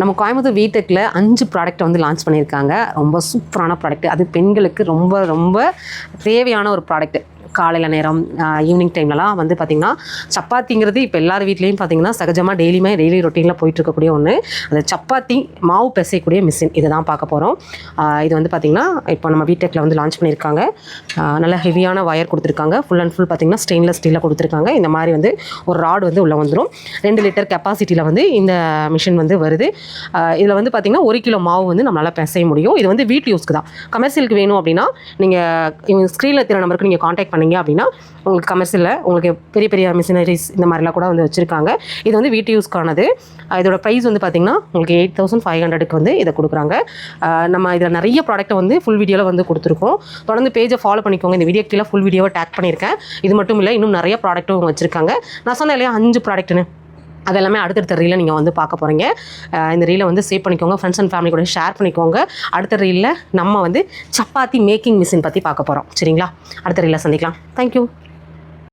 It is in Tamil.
நம்ம கோயம்புத்தூர் வீட்டுக்கில் அஞ்சு ப்ராடக்ட் வந்து லான்ச் பண்ணியிருக்காங்க. ரொம்ப சூப்பரான ப்ராடக்ட் அது பெண்களுக்கு ரொம்ப ரொம்ப தேவையான ஒரு ப்ராடக்ட் காலையில் நேரம் ஈவினிங் டைம்லலாம் வந்து பார்த்திங்கன்னா சப்பாத்திங்கிறது இப்போ எல்லார் வீட்லேயும் பார்த்திங்கன்னா சகஜமாக டெய்லியுமே டெய்லி ரொட்டீனில் போயிட்டு இருக்கக்கூடிய ஒன்று அந்த சப்பாத்தி மாவு பிசையக்கூடிய மிஷின் இதை தான் பார்க்க போகிறோம் இது வந்து பார்த்திங்கன்னா இப்போ நம்ம வீட்டெக்கில் வந்து லான்ச் பண்ணியிருக்காங்க. நல்ல ஹெவியான ஒயர் கொடுத்துருக்காங்க. ஃபுல் அண்ட் ஃபுல் பார்த்திங்கன்னா ஸ்டெயின்லெஸ் ஸ்டீலில் கொடுத்துருக்காங்க. இந்த மாதிரி வந்து ஒரு ராடு வந்து உள்ளே வந்துடும் ரெண்டு லிட்டர் கெப்பாசிட்டியில் வந்து இந்த மிஷின் வந்து வருது. இதில் வந்து பார்த்திங்கன்னா ஒரு கிலோ மாவு வந்து நம்மளால் பிசைய முடியும். இது வந்து வீட்டு யூஸ்க்கு தான். கமர்ஷியலுக்கு வேணும் அப்படின்னா நீங்கள் ஸ்க்ரீனில் திரு நம்பருக்கு நீங்கள் காண்டாக்ட் பண்ணீங்க அப்படின்னா உங்களுக்கு கமர்ஷியலில் உங்களுக்கு பெரிய பெரிய மிஷினரிஸ் இந்த மாதிரிலாம் கூட வந்து வச்சுருக்காங்க. இது வந்து வீட்டு யூஸ்க்கானது இதோட ப்ரைஸ் வந்து பார்த்திங்கன்னா உங்களுக்கு எயிட் தௌசண்ட் ஃபைவ் ஹண்ட்ரடுக்கு வந்து இதை கொடுக்குறாங்க. நம்ம இதில் நிறைய ப்ராடக்ட்டை வந்து ஃபுல் வீடியோவில் வந்து கொடுத்துருக்கோம். தொடர்ந்து பேஜை ஃபாலோ பண்ணிக்கோங்க. இந்த வீடியோ கீழே ஃபுல் வீடியோவை டேக் பண்ணியிருக்கேன். இது மட்டும் இல்லை இன்னும் நிறைய ப்ராடக்ட்டும் வச்சுருக்காங்க. நான் சொன்னேன் இல்லையா அஞ்சு ப்ராடக்ட்னு அதெல்லாமே அடுத்தடுத்த ரீலை நீங்கள் வந்து பார்க்க போகிறீங்க இந்த ரீலை வந்து சேவ் பண்ணிக்கோங்க. ஃப்ரெண்ட்ஸ் அண்ட் ஃபேமிலி கூட ஷேர் பண்ணிக்கோங்க. அடுத்த ரீலில் நம்ம வந்து சப்பாத்தி மேக்கிங் மிஷின் பற்றி பார்க்க போகிறோம் சரிங்களா? அடுத்த ரீலில் சந்திக்கலாம். தேங்க்யூ